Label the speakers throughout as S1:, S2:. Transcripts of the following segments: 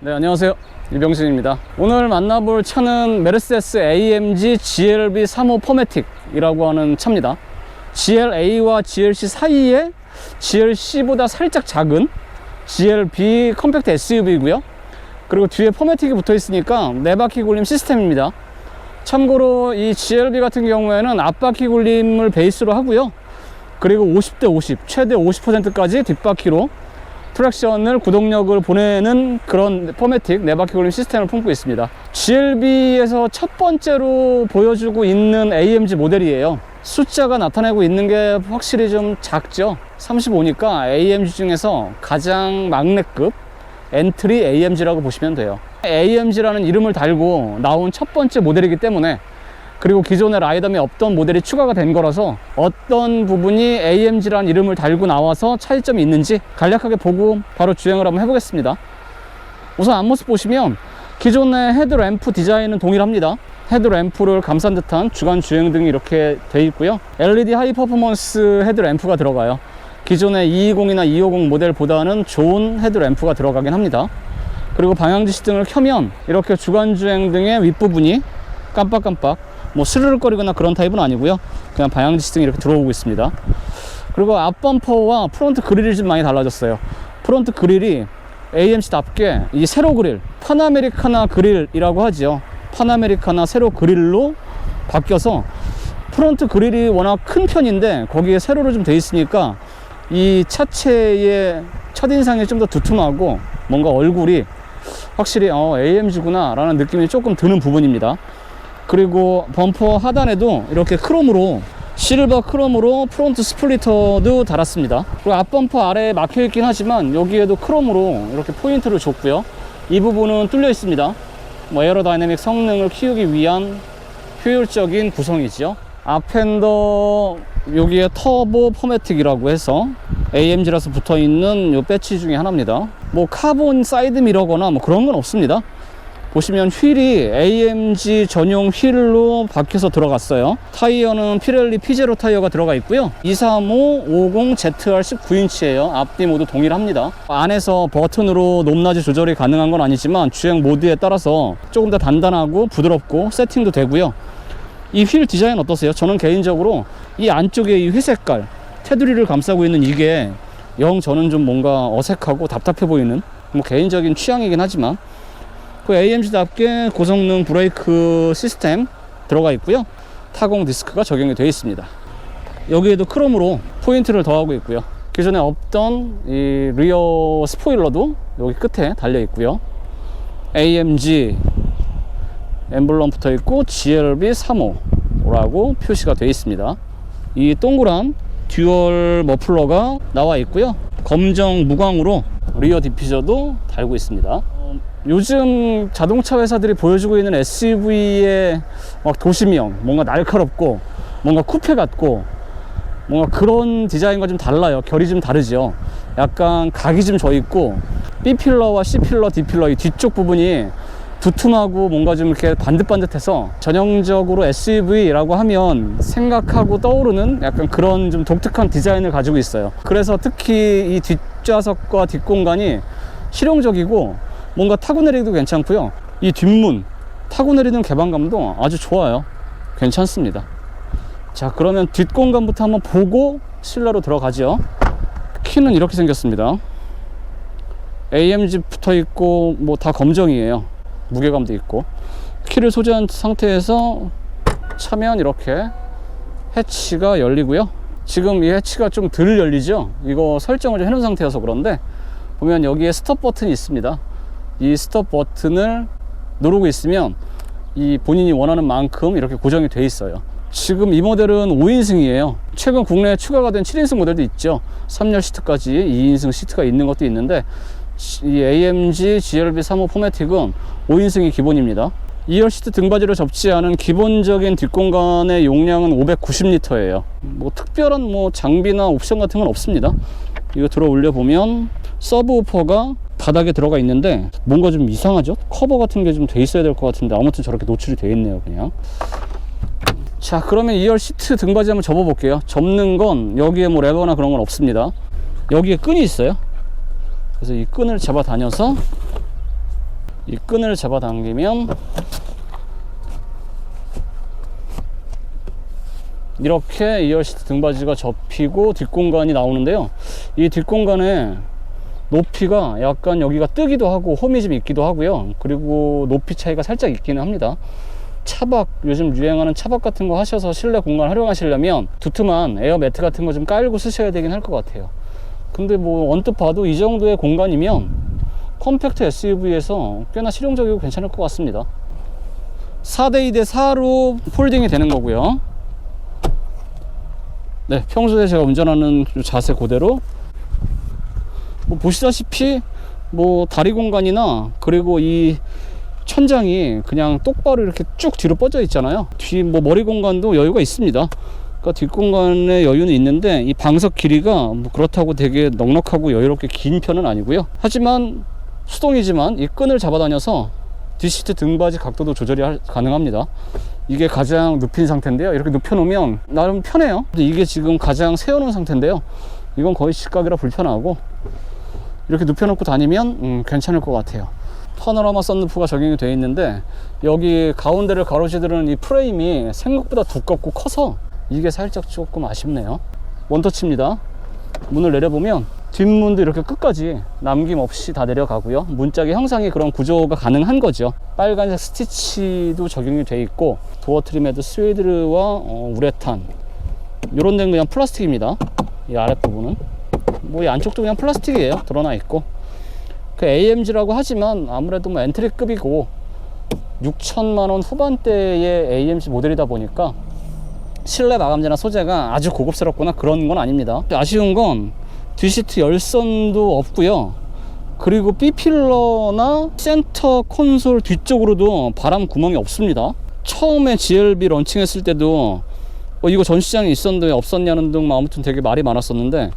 S1: 네, 안녕하세요. 이병신입니다. 오늘 만나볼 차는 메르세데스 AMG GLB 35 포매틱이라고 하는 차입니다. GLA와 GLC 사이에 GLC보다 살짝 작은 GLB 컴팩트 SUV고요. 그리고 뒤에 포매틱이 붙어 있으니까 네 바퀴 굴림 시스템입니다. 참고로 이 GLB 같은 경우에는 앞바퀴 굴림을 베이스로 하고요. 그리고 50대 50, 최대 50%까지 뒷바퀴로 트랙션을 구동력을 보내는 그런 포매틱 네 바퀴 굴림 시스템을 품고 있습니다. GLB에서 첫 번째로 보여주고 있는 AMG 모델이에요. 숫자가 나타내고 있는 게 확실히 좀 작죠. 35니까 AMG 중에서 가장 막내급 엔트리 AMG라고 보시면 돼요. AMG라는 이름을 달고 나온 첫 번째 모델이기 때문에 그리고 기존의 라이덤에 없던 모델이 추가가 된 거라서 어떤 부분이 AMG라는 이름을 달고 나와서 차이점이 있는지 간략하게 보고 바로 주행을 한번 해보겠습니다. 우선 앞모습 보시면 기존의 헤드램프 디자인은 동일합니다. 헤드램프를 감싼 듯한 주간 주행 등이 이렇게 돼 있고요. LED 하이 퍼포먼스 헤드램프가 들어가요. 기존의 220이나 250 모델보다는 좋은 헤드램프가 들어가긴 합니다. 그리고 방향지시 등을 켜면 이렇게 주간 주행 등의 윗부분이 깜빡깜빡 뭐 스르륵거리거나 그런 타입은 아니고요. 그냥 방향 지시등이 이렇게 들어오고 있습니다. 그리고 앞범퍼와 프론트 그릴이 좀 많이 달라졌어요. 프론트 그릴이 AMC답게 이 세로 그릴, 파나메리카나 그릴이라고 하지요. 파나메리카나 세로 그릴로 바뀌어서 프론트 그릴이 워낙 큰 편인데 거기에 세로로 좀 돼 있으니까 이 차체의 첫인상이 좀 더 두툼하고 뭔가 얼굴이 확실히 어, AMG구나 라는 느낌이 조금 드는 부분입니다. 그리고 범퍼 하단에도 이렇게 크롬으로 실버 크롬으로 프론트 스플리터도 달았습니다. 그리고 앞범퍼 아래에 막혀 있긴 하지만 여기에도 크롬으로 이렇게 포인트를 줬고요. 이 부분은 뚫려 있습니다. 뭐 에어로다이내믹 성능을 키우기 위한 효율적인 구성이지요. 앞핸더 여기에 터보 포매틱이라고 해서 AMG라서 붙어 있는 요 배치 중에 하나입니다. 뭐 카본 사이드 미러거나 뭐 그런 건 없습니다. 보시면 휠이 AMG 전용 휠로 박혀서 들어갔어요. 타이어는 피렐리 피제로 타이어가 들어가 있고요. 235 50 ZR 19인치예요. 앞뒤 모두 동일합니다. 안에서 버튼으로 높낮이 조절이 가능한 건 아니지만 주행 모드에 따라서 조금 더 단단하고 부드럽고 세팅도 되고요. 이 휠 디자인 어떠세요? 저는 개인적으로 이 안쪽에 이 회색깔 테두리를 감싸고 있는 이게 영 저는 좀 뭔가 어색하고 답답해 보이는 뭐 개인적인 취향이긴 하지만 그 AMG답게 고성능 브레이크 시스템 들어가 있고요. 타공 디스크가 적용이 되어 있습니다. 여기에도 크롬으로 포인트를 더하고 있고요. 기존에 없던 이 리어 스포일러도 여기 끝에 달려 있고요. AMG 엠블럼 붙어 있고 GLB 35라고 표시가 되어 있습니다. 이 동그란 듀얼 머플러가 나와 있고요. 검정 무광으로 리어 디퓨저도 달고 있습니다. 어, 요즘 자동차 회사들이 보여주고 있는 SUV의 막 도시명, 뭔가 날카롭고 뭔가 쿠페 같고 뭔가 그런 디자인과 좀 달라요. 결이 좀 다르죠. 약간 각이 좀 져 있고 B 필러와 C 필러, D 필러 이 뒤쪽 부분이 두툼하고 뭔가 좀 이렇게 반듯반듯해서 전형적으로 SUV라고 하면 생각하고 떠오르는 약간 그런 좀 독특한 디자인을 가지고 있어요. 그래서 특히 이 뒷좌석과 뒷공간이 실용적이고 뭔가 타고 내리기도 괜찮고요. 이 뒷문 타고 내리는 개방감도 아주 좋아요. 괜찮습니다. 자, 그러면 뒷공간부터 한번 보고 실내로 들어가죠. 키는 이렇게 생겼습니다. AMG 붙어 있고 뭐 다 검정이에요. 무게감도 있고 키를 소지한 상태에서 차면 이렇게 해치가 열리고요. 지금 이 해치가 좀 덜 열리죠. 이거 설정을 좀 해놓은 상태여서 그런데 보면 여기에 스톱 버튼이 있습니다. 이 스톱 버튼을 누르고 있으면 이 본인이 원하는 만큼 이렇게 고정이 돼 있어요. 지금 이 모델은 5인승이에요. 최근 국내에 추가가 된 7인승 모델도 있죠. 3열 시트까지 2인승 시트가 있는 것도 있는데 이 AMG GLB 35 포매틱은 5인승이 기본입니다. 2열 시트 등받이를 접지 않은 기본적인 뒷공간의 용량은 590리터예요. 뭐 특별한 뭐 장비나 옵션 같은 건 없습니다. 이거 들어 올려 보면 서브우퍼가 바닥에 들어가 있는데 뭔가 좀 이상하죠? 커버 같은 게 좀 돼 있어야 될 것 같은데 아무튼 저렇게 노출이 돼 있네요, 그냥. 자, 그러면 2열 시트 등받이 한번 접어 볼게요. 접는 건 여기에 뭐 레버나 그런 건 없습니다. 여기에 끈이 있어요. 그래서 이 끈을 잡아 다녀서 이 끈을 잡아 당기면 이렇게 2열 시트 등받이가 접히고 뒷공간이 나오는데요. 이 뒷공간에 높이가 약간 여기가 뜨기도 하고 홈이 좀 있기도 하고요. 그리고 높이 차이가 살짝 있기는 합니다. 차박 요즘 유행하는 차박 같은 거 하셔서 실내 공간 활용하시려면 두툼한 에어 매트 같은 거 좀 깔고 쓰셔야 되긴 할 것 같아요. 근데 뭐 언뜻 봐도 이 정도의 공간이면 컴팩트 SUV에서 꽤나 실용적이고 괜찮을 것 같습니다. 4대 2 대 4로 폴딩이 되는 거고요. 네, 평소에 제가 운전하는 그 자세 그대로 뭐 보시다시피 뭐 다리 공간이나 그리고 이 천장이 그냥 똑바로 이렇게 쭉 뒤로 뻗어 있잖아요. 뒤 뭐 머리 공간도 여유가 있습니다. 그러니까 뒷공간에 여유는 있는데 이 방석 길이가 뭐 그렇다고 되게 넉넉하고 여유롭게 긴 편은 아니고요. 하지만 수동이지만 이 끈을 잡아다녀서 뒷시트 등받이 각도도 조절이 할- 가능합니다. 이게 가장 눕힌 상태인데요. 이렇게 눕혀 놓으면 나름 편해요. 이게 지금 가장 세워 놓은 상태인데요. 이건 거의 직각이라 불편하고 이렇게 눕혀놓고 다니면 음, 괜찮을 것 같아요. 파노라마 썬루프가 적용이 되어 있는데 여기 가운데를 가로지르는 이 프레임이 생각보다 두껍고 커서 이게 살짝 조금 아쉽네요. 원터치입니다. 문을 내려보면 뒷문도 이렇게 끝까지 남김없이 다 내려가고요. 문짝의 형상이 그런 구조가 가능한 거죠. 빨간색 스티치도 적용이 돼 있고 도어 트림에도 스웨이드와 어, 우레탄 이런 데는 그냥 플라스틱입니다. 이 아랫부분은 뭐 이 안쪽도 그냥 플라스틱이에요. 드러나 있고 그 AMG라고 하지만 아무래도 뭐 엔트리급이고 6천만 원 후반대의 AMG 모델이다 보니까 실내 마감재나 소재가 아주 고급스럽거나 그런 건 아닙니다. 아쉬운 건 뒷시트 열선도 없고요. 그리고 B필러나 센터 콘솔 뒤쪽으로도 바람 구멍이 없습니다. 처음에 GLB 런칭했을 때도 어, 이거 전 시장에 있었는데 왜 없었냐는 등 아무튼 되게 말이 많았었는데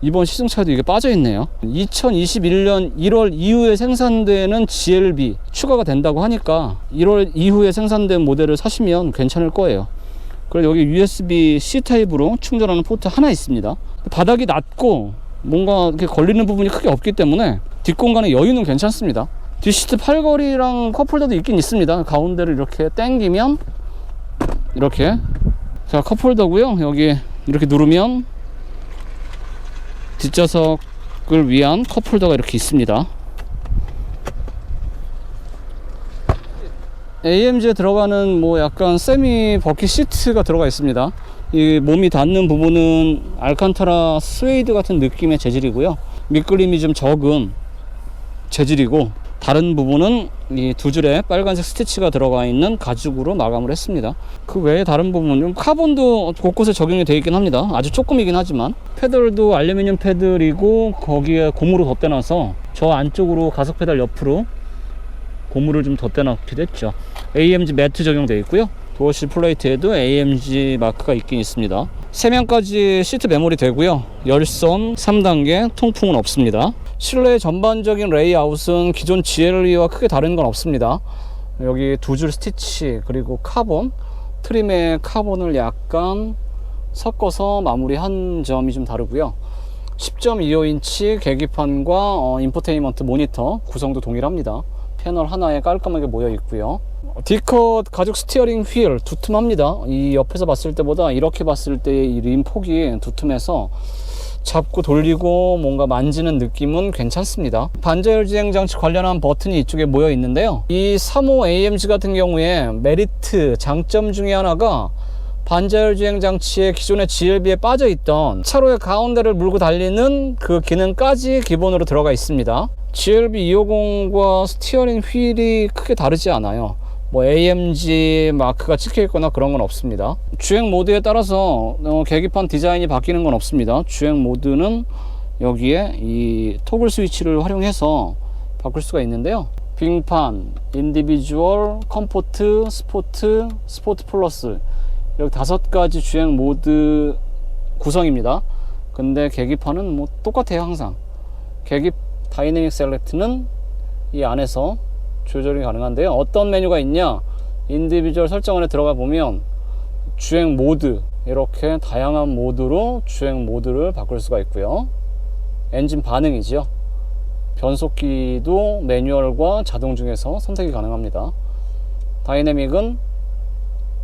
S1: 이번 시승차에도 이게 빠져 있네요. 2021년 1월 이후에 생산되는 GLB 추가가 된다고 하니까 1월 이후에 생산된 모델을 사시면 괜찮을 거예요. 그리고 여기 USB C 타입으로 충전하는 포트 하나 있습니다. 바닥이 낮고 뭔가 이렇게 걸리는 부분이 크게 없기 때문에 뒷공간의 여유는 괜찮습니다. 뒷시트 팔걸이랑 컵홀더도 있긴 있습니다. 가운데를 이렇게 당기면 이렇게 자 컵홀더고요. 여기 이렇게 누르면 뒷좌석을 위한 컵홀더가 이렇게 있습니다. AMG에 들어가는 뭐 약간 세미 버킷 시트가 들어가 있습니다. 이 몸이 닿는 부분은 알칸타라 스웨이드 같은 느낌의 재질이고요. 밑그림이 좀 적은 재질이고 다른 부분은 이 두 줄의 빨간색 스티치가 들어가 있는 가죽으로 마감을 했습니다. 그 외에 다른 부분은 카본도 곳곳에 적용이 되어 있긴 합니다. 아주 조금이긴 하지만 페달도 알루미늄 페달이고 거기에 고무로 덧대놔서 저 안쪽으로 가속 페달 옆으로 고무를 좀 덧대놓기도 했죠. AMG 매트 적용되어 있고요. 도어실 플레이트에도 AMG 마크가 있긴 있습니다. 세면까지 시트 메모리 되고요. 열선 3단계 통풍은 없습니다. 실내 전반적인 레이아웃은 기존 GLE와 크게 다른 건 없습니다. 여기 두 줄 스티치 그리고 카본 트림의 카본을 약간 섞어서 마무리한 점이 좀 다르고요. 10.25인치 계기판과 어, 인포테인먼트 모니터 구성도 동일합니다. 패널 하나에 깔끔하게 모여 있고요. D컷 가죽 스티어링 휠 두툼합니다. 이 옆에서 봤을 때보다 이렇게 봤을 때 이 림 폭이 두툼해서 잡고 돌리고 뭔가 만지는 느낌은 괜찮습니다. 반자율 주행 장치 관련한 버튼이 이쪽에 모여 있는데요. 이 3호 AMG 같은 경우에 메리트 장점 중에 하나가 반자율 주행 장치에 기존의 GLB에 빠져 있던 차로의 가운데를 물고 달리는 그 기능까지 기본으로 들어가 있습니다. GLB 250과 스티어링 휠이 크게 다르지 않아요. 뭐 AMG 마크가 찍혀 있거나 그런 건 없습니다. 주행 모드에 따라서 어, 계기판 디자인이 바뀌는 건 없습니다. 주행 모드는 여기에 이 토글 스위치를 활용해서 바꿀 수가 있는데요. 빙판, 인디비주얼, 컴포트, 스포트, 스포트 플러스 이렇게 다섯 가지 주행 모드 구성입니다. 근데 계기판은 뭐 똑같아요 항상. 계기 다이내믹 셀렉트는 이 안에서 조절이 가능한데요. 어떤 메뉴가 있냐? 인디비주얼 설정 안에 들어가 보면 주행 모드 이렇게 다양한 모드로 주행 모드를 바꿀 수가 있고요. 엔진 반응이죠. 변속기도 매뉴얼과 자동 중에서 선택이 가능합니다. 다이내믹은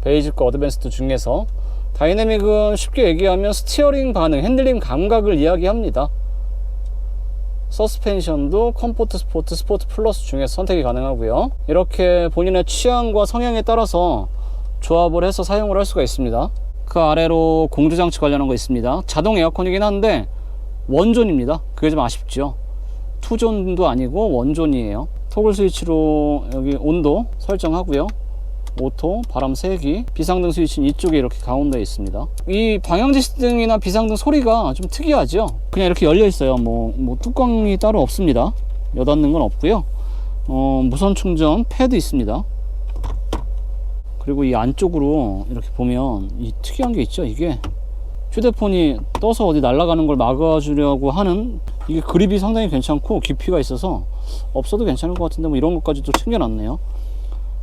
S1: 베이직과 어드밴스드 중에서 다이내믹은 쉽게 얘기하면 스티어링 반응, 핸들링 감각을 이야기합니다. 서스펜션도 컴포트 스포트, 스포트 플러스 중에서 선택이 가능하고요. 이렇게 본인의 취향과 성향에 따라서 조합을 해서 사용을 할 수가 있습니다. 그 아래로 공조장치 관련한 거 있습니다. 자동 에어컨이긴 한데 원존입니다. 그게 좀 아쉽죠. 투존도 아니고 원존이에요. 토글 스위치로 여기 온도 설정하고요. 오토, 바람 세기, 비상등 스위치는 이쪽에 이렇게 가운데에 있습니다. 이 방향지시등이나 비상등 소리가 좀 특이하죠? 그냥 이렇게 열려 있어요. 뭐, 뭐 뚜껑이 따로 없습니다. 여닫는 건 없고요. 어, 무선 충전 패드 있습니다. 그리고 이 안쪽으로 이렇게 보면 이 특이한 게 있죠. 이게 휴대폰이 떠서 어디 날아가는 걸 막아주려고 하는 이게 그립이 상당히 괜찮고 깊이가 있어서 없어도 괜찮을 것 같은데 뭐 이런 것까지도 챙겨놨네요.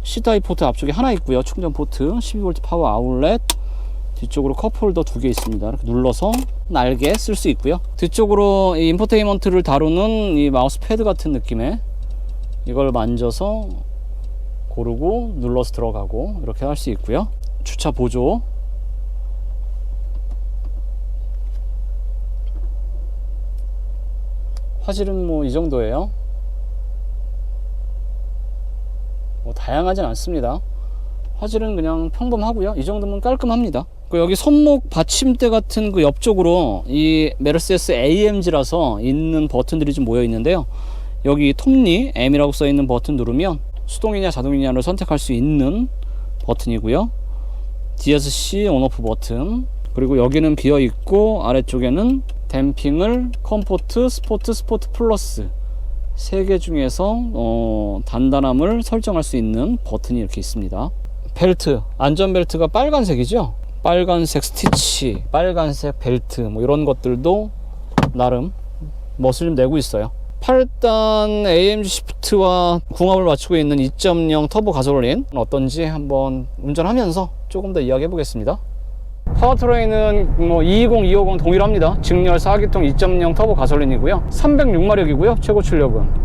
S1: C타입 포트 앞쪽에 하나 있고요. 충전 포트, 12V 파워 아울렛, 뒤쪽으로 컵홀더 두 개 있습니다. 이렇게 눌러서 날개 쓸 수 있고요. 뒤쪽으로 이 인포테인먼트를 다루는 이 마우스 패드 같은 느낌의 이걸 만져서 고르고 눌러서 들어가고 이렇게 할 수 있고요. 주차 보조 화질은 뭐 이 정도예요. 뭐 다양하진 않습니다. 화질은 그냥 평범하고요. 이 정도면 깔끔합니다. 그 여기 손목 받침대 같은 그 옆쪽으로 이 메르세스 AMG라서 있는 버튼들이 좀 모여 있는데요. 여기 톱니 M이라고 써 있는 버튼 누르면 수동이냐 자동이냐를 선택할 수 있는 버튼이고요. DSC 온오프 버튼 그리고 여기는 비어 있고 아래쪽에는 댐핑을 컴포트, 스포트, 스포트 플러스 세 개 중에서 어, 단단함을 설정할 수 있는 버튼이 이렇게 있습니다. 벨트, 안전벨트가 빨간색이죠? 빨간색 스티치, 빨간색 벨트 뭐 이런 것들도 나름 멋을 좀 내고 있어요. 8단 AMG 시프트와 궁합을 맞추고 있는 2.0 터보 가솔린 어떤지 한번 운전하면서 조금 더 이야기해 보겠습니다. 파워트레인은 뭐 220, 250 동일합니다. 직렬 4기통 2.0 터보 가솔린이고요. 306마력이고요. 최고 출력은.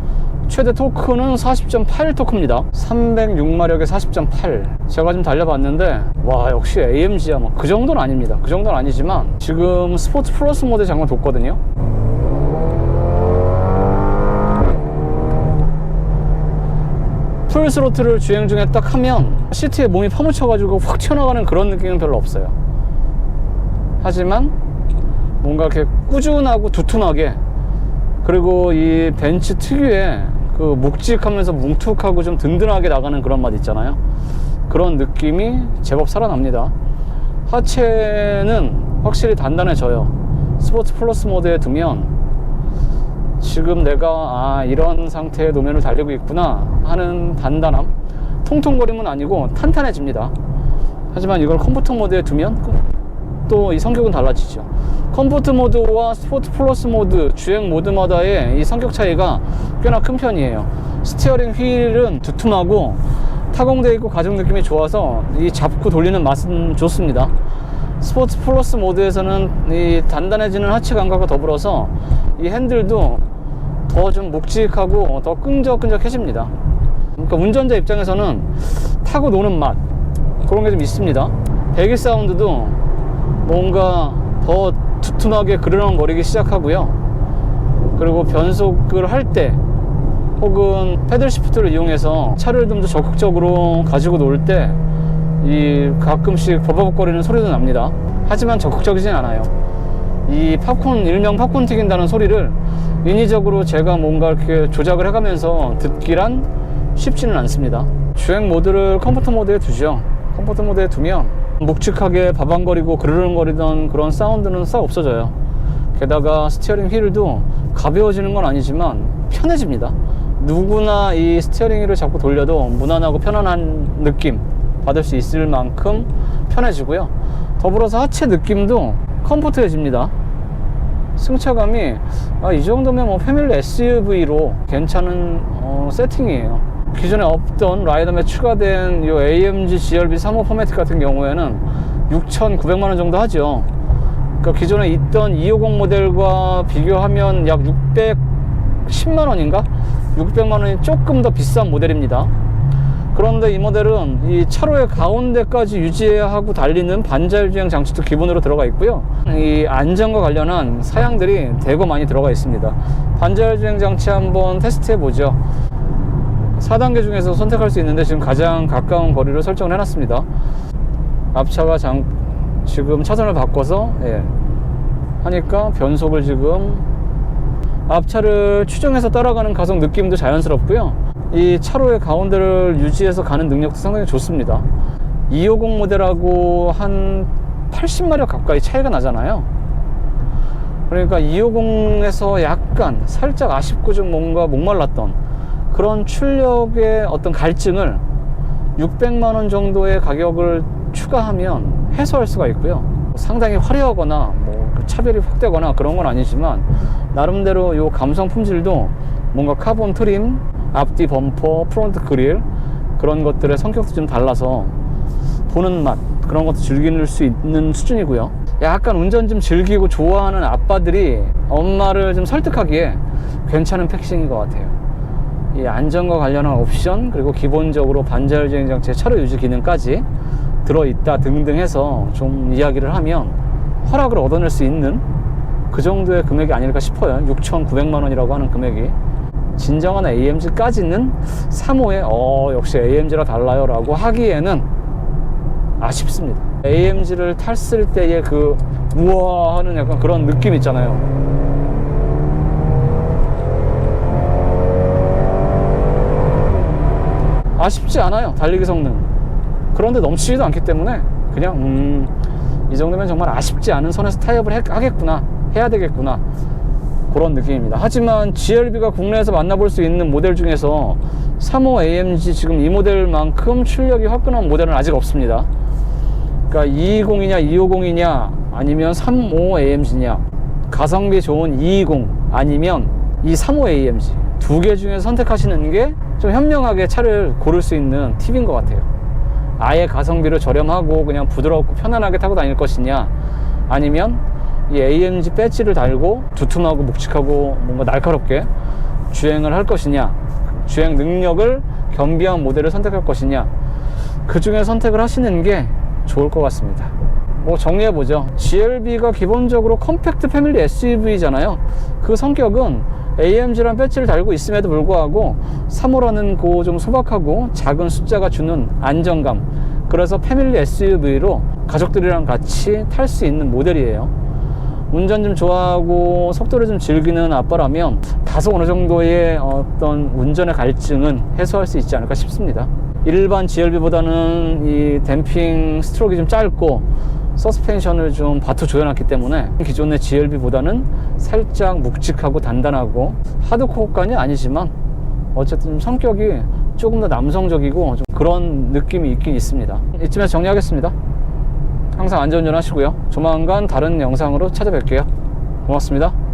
S1: 최대 토크는 40.8 토크입니다. 306마력에 40.8. 제가 좀 달려봤는데 와 역시 AMG야 뭐그 정도는 아닙니다. 그 정도는 아니지만 지금 스포츠 플러스 모드에 잠깐 뒀거든요. 풀 스로틀을 주행 중에 딱 하면 시트에 몸이 파묻혀가지고 확 튀어나가는 그런 느낌은 별로 없어요. 하지만 뭔가 이렇게 꾸준하고 두툼하게 그리고 이 벤츠 특유의 그 묵직하면서 뭉툭하고 좀 든든하게 나가는 그런 맛 있잖아요. 그런 느낌이 제법 살아납니다. 하체는 확실히 단단해져요. 스포츠 플러스 모드에 두면 지금 내가 아 이런 상태의 노면을 달리고 있구나 하는 단단함 통통거림은 아니고 탄탄해집니다 하지만 이걸 컴포트 모드에 두면 또 이 성격은 달라지죠 컴포트 모드와 스포츠 플러스 모드 주행 모드마다의 이 성격 차이가 꽤나 큰 편이에요 스티어링 휠은 두툼하고 타공되어 있고 가죽 느낌이 좋아서 이 잡고 돌리는 맛은 좋습니다 스포츠 플러스 모드에서는 이 단단해지는 하체 감각과 더불어서 이 핸들도 더 좀 묵직하고 더 끈적끈적해집니다. 그러니까 운전자 입장에서는 타고 노는 맛 그런 게 좀 있습니다. 배기 사운드도 뭔가 더 두툼하게 그르렁거리기 시작하고요. 그리고 변속을 할 때 혹은 패들 시프트를 이용해서 차를 좀 더 적극적으로 가지고 놀 때 이 가끔씩 버벅거리는 소리도 납니다. 하지만 적극적이진 않아요. 이 팝콘 일명 팝콘 튀긴다는 소리를 인위적으로 제가 뭔가 이렇게 조작을 해가면서 듣기란 쉽지는 않습니다. 주행 모드를 컴포트 모드에 두죠. 컴포트 모드에 두면 묵직하게 바방거리고 그르릉거리던 그런 사운드는 싹 없어져요. 게다가 스티어링 휠도 가벼워지는 건 아니지만 편해집니다. 누구나 이 스티어링 휠을 잡고 돌려도 무난하고 편안한 느낌 받을 수 있을 만큼 편해지고요. 더불어서 하체 느낌도 컴포트해집니다. 승차감이 아, 이 정도면 뭐 패밀리 SUV로 괜찮은 어, 세팅이에요. 기존에 없던 라이더에 추가된 이 AMG GLB 3호 포매틱 같은 경우에는 6,900만 원 정도 하죠. 그러니까 기존에 있던 250 모델과 비교하면 약600 610만 원인가 600만 원이 조금 더 비싼 모델입니다. 그런데 이 모델은 이 차로의 가운데까지 유지해야 하고 달리는 반자율 주행 장치도 기본으로 들어가 있고요. 이 안전과 관련한 사양들이 대거 많이 들어가 있습니다. 반자율 주행 장치 한번 테스트해 보죠. 4단계 중에서 선택할 수 있는데 지금 가장 가까운 거리를 설정을 해놨습니다. 앞차가 장, 지금 차선을 바꿔서 예, 하니까 변속을 지금 앞차를 추정해서 따라가는 가속 느낌도 자연스럽고요. 이 차로의 가운데를 유지해서 가는 능력도 상당히 좋습니다. 250 모델하고 한 80마력 가까이 차이가 나잖아요. 그러니까 250에서 약간 살짝 아쉽고 좀 뭔가 목말랐던 그런 출력의 어떤 갈증을 600만 원 정도의 가격을 추가하면 해소할 수가 있고요. 상당히 화려하거나 뭐그 차별이 확 되거나 그런 건 아니지만 나름대로 요 감성 품질도 뭔가 카본 트림, 앞뒤 범퍼, 프론트 그릴 그런 것들의 성격도 좀 달라서 보는 맛 그런 것도 즐길 수 있는 수준이고요. 약간 운전 좀 즐기고 좋아하는 아빠들이 엄마를 좀 설득하기에 괜찮은 패키징인 것 같아요. 이 안전과 관련한 옵션 그리고 기본적으로 반자율 주행 장치 차로 유지 기능까지 들어있다 등등 해서 좀 이야기를 하면 허락을 얻어낼 수 있는 그 정도의 금액이 아닐까 싶어요. 6,900만 원이라고 하는 금액이. 진정한 AMG까지는 3호에 어 역시 AMG라 달라요 라고 하기에는 아쉽습니다. AMG를 탔을 때의 그 우와 하는 약간 그런 느낌 있잖아요. 아쉽지 않아요. 달리기 성능. 그런데 넘치지도 않기 때문에 그냥 음, 이 정도면 정말 아쉽지 않은 선에서 타협을 해- 하겠구나. 해야 되겠구나. 그런 느낌입니다. 하지만 GLB가 국내에서 만나볼 수 있는 모델 중에서 3호 AMG 지금 이 모델만큼 출력이 화끈한 모델은 아직 없습니다. 그러니까 220이냐 250이냐 아니면 35 AMG냐 가성비 좋은 220 아니면 이 35 AMG 두 개 중에 선택하시는 게 좀 현명하게 차를 고를 수 있는 팁인 것 같아요. 아예 가성비로 저렴하고 그냥 부드럽고 편안하게 타고 다닐 것이냐? 아니면 이 AMG 배지를 달고 두툼하고 묵직하고 뭔가 날카롭게 주행을 할 것이냐? 주행 능력을 겸비한 모델을 선택할 것이냐? 그 중에 선택을 하시는 게 좋을 것 같습니다 뭐 정리해보죠. GLB가 기본적으로 컴팩트 패밀리 SUV잖아요. 그 성격은 AMG란 배지를 달고 있음에도 불구하고 3호라는 그좀 소박하고 작은 숫자가 주는 안정감. 그래서 패밀리 SUV로 가족들이랑 같이 탈 수 있는 모델이에요. 운전 좀 좋아하고 속도를 좀 즐기는 아빠라면 다소 어느 정도의 어떤 운전의 갈증은 해소할 수 있지 않을까 싶습니다. 일반 GLB보다는 이 댐핑 스트로크가 좀 짧고 서스펜션을 좀 바투 조여놨기 때문에 기존의 GLB보다는 살짝 묵직하고 단단하고 하드코어까지 아니지만 어쨌든 좀 성격이 조금 더 남성적이고 좀 그런 느낌이 있긴 있습니다. 이쯤에서 정리하겠습니다. 항상 안전운전 하시고요. 조만간 다른 영상으로 찾아뵐게요. 고맙습니다.